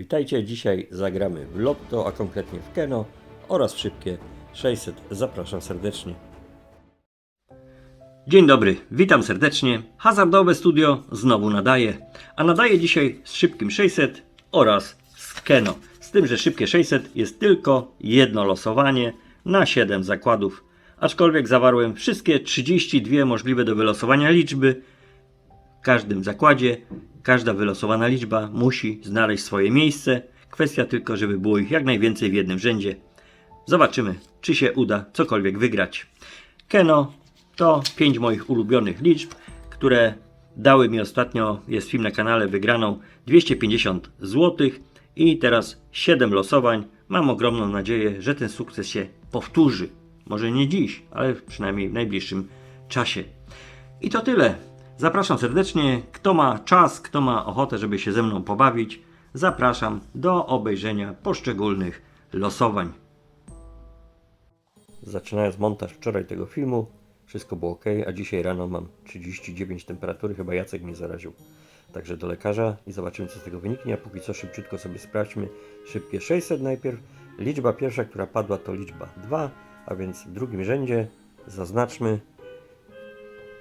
Witajcie, dzisiaj zagramy w Lotto, a konkretnie w Keno oraz w Szybkie 600. Zapraszam serdecznie. Dzień dobry, witam serdecznie. Hazardowe Studio znowu nadaje, a nadaje dzisiaj z Szybkim 600 oraz z Keno. Z tym, że Szybkie 600 jest tylko jedno losowanie na 7 zakładów. Aczkolwiek zawarłem wszystkie 32 możliwe do wylosowania liczby, w każdym zakładzie każda wylosowana liczba musi znaleźć swoje miejsce. Kwestia tylko, żeby było ich jak najwięcej w jednym rzędzie. Zobaczymy, czy się uda cokolwiek wygrać. Keno to 5 moich ulubionych liczb, które dały mi ostatnio, jest film na kanale, wygraną 250 zł i teraz 7 losowań. Mam ogromną nadzieję, że ten sukces się powtórzy. Może nie dziś, ale przynajmniej w najbliższym czasie. I to tyle. Zapraszam serdecznie. Kto ma czas, kto ma ochotę, żeby się ze mną pobawić, zapraszam do obejrzenia poszczególnych losowań. Zaczynając montaż wczoraj tego filmu, wszystko było ok, a dzisiaj rano mam 39 temperatury, chyba Jacek mnie zaraził. Także do lekarza i zobaczymy co z tego wyniknie, a póki co szybciutko sobie sprawdźmy szybkie 600 najpierw. Liczba pierwsza, która padła to liczba 2, a więc w drugim rzędzie zaznaczmy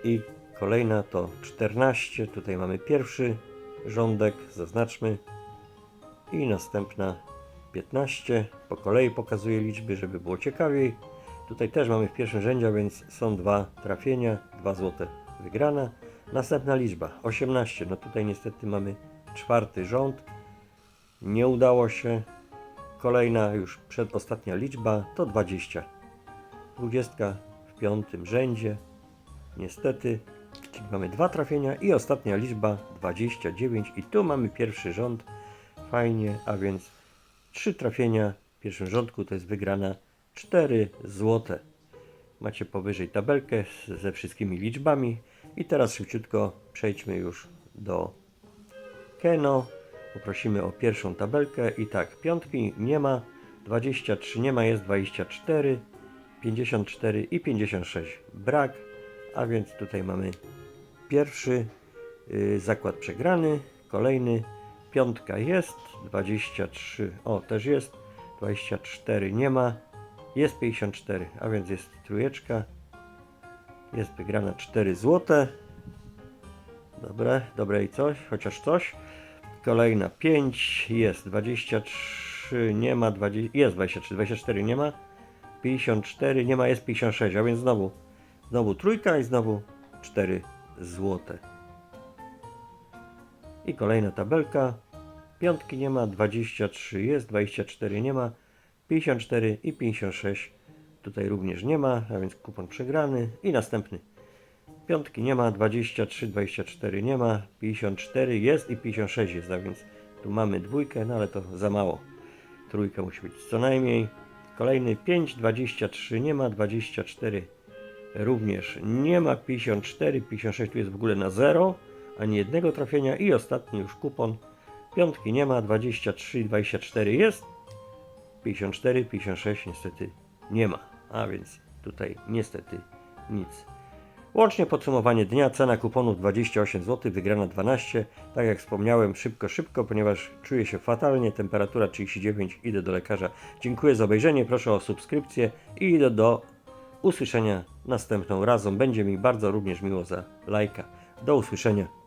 i kolejna to 14. Tutaj mamy pierwszy rządek, zaznaczmy. I następna 15. Po kolei pokazuję liczby, żeby było ciekawiej. Tutaj też mamy w pierwszym rzędzie, więc są dwa trafienia, dwa złote wygrana. Następna liczba 18. No tutaj niestety mamy czwarty rząd. Nie udało się. Kolejna już przedostatnia liczba to 20. 20 w piątym rzędzie. Niestety, czyli mamy dwa trafienia i ostatnia liczba 29 i tu mamy pierwszy rząd. Fajnie, a więc trzy trafienia w pierwszym rządku to jest wygrana 4 złote. Macie powyżej tabelkę ze wszystkimi liczbami i teraz szybciutko przejdźmy już do Keno. Poprosimy o pierwszą tabelkę i tak, piątki nie ma, 23 nie ma, jest 24, 54 i 56 brak, a więc tutaj mamy pierwszy y, zakład przegrany, kolejny piątka jest, 23 o też jest, 24 nie ma, jest 54, a więc jest trójeczka, jest wygrana 4 złote. Dobre, dobre i coś, chociaż coś. Kolejna 5, jest 23, nie ma, 20, jest 23, 24 nie ma, 54 nie ma, jest 56, a więc znowu, znowu trójka i znowu 4 złote. I kolejna tabelka, piątki nie ma, 23 jest, 24 nie ma, 54 i 56 tutaj również nie ma, a więc kupon przegrany i następny. Piątki nie ma, 23, 24 nie ma, 54 jest i 56 jest, a więc tu mamy dwójkę, no ale to za mało. Trójka musi być co najmniej. Kolejny 5, 23 nie ma, 24 również nie ma, 54, 56 tu jest w ogóle na 0, ani jednego trafienia i ostatni już kupon. Piątki nie ma, 23, 24 jest, 54, 56 niestety nie ma, a więc tutaj niestety nic. Łącznie podsumowanie dnia, cena kuponu 28 zł, wygrana 12. Tak jak wspomniałem, szybko, szybko, ponieważ czuję się fatalnie, temperatura 39, idę do lekarza. Dziękuję za obejrzenie, proszę o subskrypcję i idę do usłyszenia następną razem. Będzie mi bardzo również miło za lajka. Do usłyszenia.